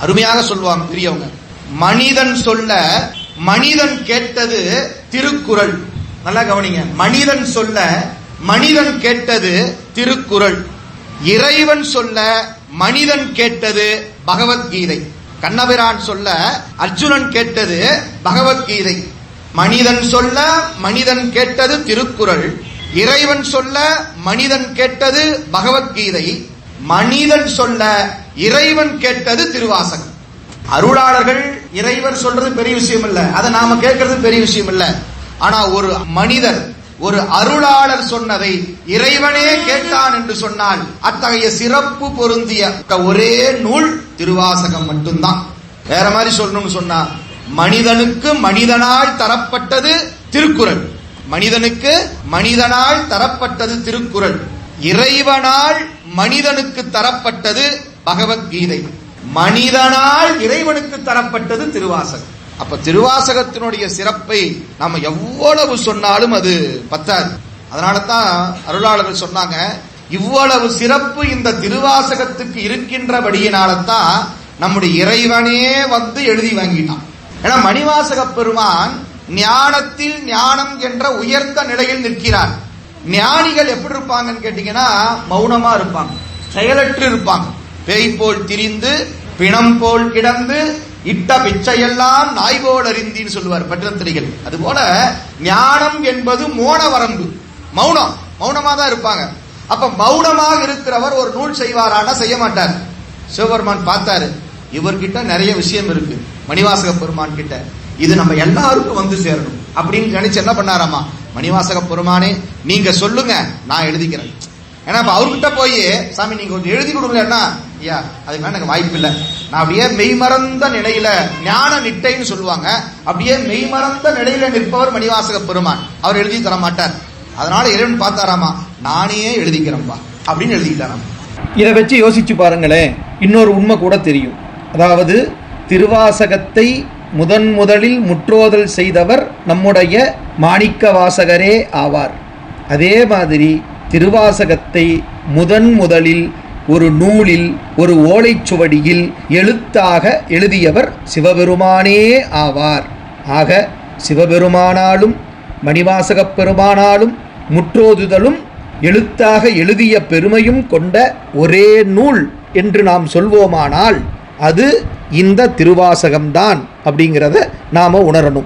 அருமையாக சொல்லுவாங்க பெரியவங்க. மனிதன் சொல்ல மனிதன் கேட்டது திருக்குறள். நல்லா கவனிங்க. மனிதன் சொல்ல மனிதன் கேட்டது திருக்குறள். இறைவன் சொல்ல மனிதன் கேட்டது பகவத்கீதை. கண்ணபிரான் சொல்ல அர்ஜுனன் கேட்டது பகவத்கீதை. மனிதன் சொல்ல மனிதன் கேட்டது திருக்குறள். இறைவன் சொல்ல மனிதன் கேட்டது பகவத்கீதை. மனிதன் சொல்ல இறைவன் கேட்டது திருவாசகம். அருளாளர்கள் இறைவர் சொல்றது பெரிய விஷயம் இல்ல. அதை நாம கேட்கறது பெரிய விஷயம் இல்ல. ஆனா ஒரு மனிதர் ஒரு அருளாளர் சொன்னதை இறைவனே கேட்டான் என்று சொன்னால் அத்தகைய சிறப்பு பொருந்திய ஒரே நூல் திருவாசகம் மட்டும்தான். வேற மாதிரி சொல்லணும்னு சொன்னா மனிதனுக்கு மனிதனாய் தரப்பட்டது திருக்குறள். மனிதனுக்கு மனிதனாய் தரப்பட்டது திருக்குறள். இறைவனால் மனிதனுக்கு தரப்பட்டது பகவத்கீதை. மனிதனால் இறைவனுக்கு தரப்பட்டது திருவாசகம். அப்ப திருவாசகத்தினுடைய சிறப்பை நாம எவ்வளவு சொன்னாலும் அது பத்தாது. அதனால தான் அருளாளர்கள் சொன்னாங்க இவ்வளவு சிறப்பு இந்த திருவாசகத்துக்கு இருக்கின்றபடியினால தான் நம்முடைய இறைவனே வந்து எழுதி வாங்கிட்டான். ஏன்னா மணிவாசக பெருமான் ஞானத்தில் ஞானம் என்ற உயர்ந்த நிலையில் நிற்கிறார். ஞானிகள் எப்படி இருப்பாங்கன்னு கேட்டீங்கன்னா மௌனமா இருப்பாங்க செயலற்று இருப்பாங்க. பேய் போல் திரிந்து பிணம் போல் கிடந்து இட்ட பிச்சையெல்லாம் நாய் போல் அறிந்தின்னு சொல்லுவார் பற்றத்திரிகள் அதுபோல ஞானம் என்பது மோன வரம்பு. மௌனம். மௌனமா தான் இருப்பாங்க. அப்ப மௌனமாக இருக்கிறவர் ஒரு நூல் செய்வாரானா செய்ய மாட்டார். சிவபெருமான் பார்த்தாரு இவர்கிட்ட நிறைய விஷயம் இருக்கு மணிவாசக பெருமான் கிட்ட. இது நம்ம எல்லாருக்கும் வந்து சேரணும். அப்படின்னு நினைச்சு என்ன பண்ணாராமா? மணிவாசக பெருமானே நீங்க சொல்லுங்க நான் எழுதிக்கிறேன். ஏன்னா அவர்கிட்ட போய் சாமி நீங்க கொஞ்சம் எழுதி கொடுங்களேன்னா ஐயா அதுக்கு எனக்கு வாய்ப்பு இல்லை. நான் அப்படியே மெய்மறந்த நிலையில ஞான நிட்டைன்னு சொல்லுவாங்க. அப்படியே மெய்மறந்த நிலையில நிற்பவர் மணிவாசக பெருமான். அவர் எழுதி தர மாட்டார். அதனால இறைவன் பார்த்தாராமா? நானே எழுதிக்கிறேன்பா. அப்படின்னு எழுதிக்கிட்டாராம். இதை வச்சு யோசிச்சு பாருங்களேன். இன்னொரு உண்மை கூட தெரியும். அதாவது திருவாசகத்தை முதன் முதலில் முற்றோதல் செய்தவர் நம்முடைய மாணிக்க வாசகரே ஆவார். அதே மாதிரி திருவாசகத்தை முதன் முதலில் ஒரு நூலில் ஒரு ஓலைச்சுவடியில் எழுத்தாக எழுதியவர் சிவபெருமானே ஆவார். ஆக சிவபெருமானாலும் மணிவாசகப் பெருமானாலும் முற்றோதுதலும் எழுத்தாக எழுதிய பெருமையும் கொண்ட ஒரே நூல் என்று நாம் சொல்வோமானால் அது இந்த திருவாசகம்தான் அப்படிங்கிறத நாம் உணரணும்.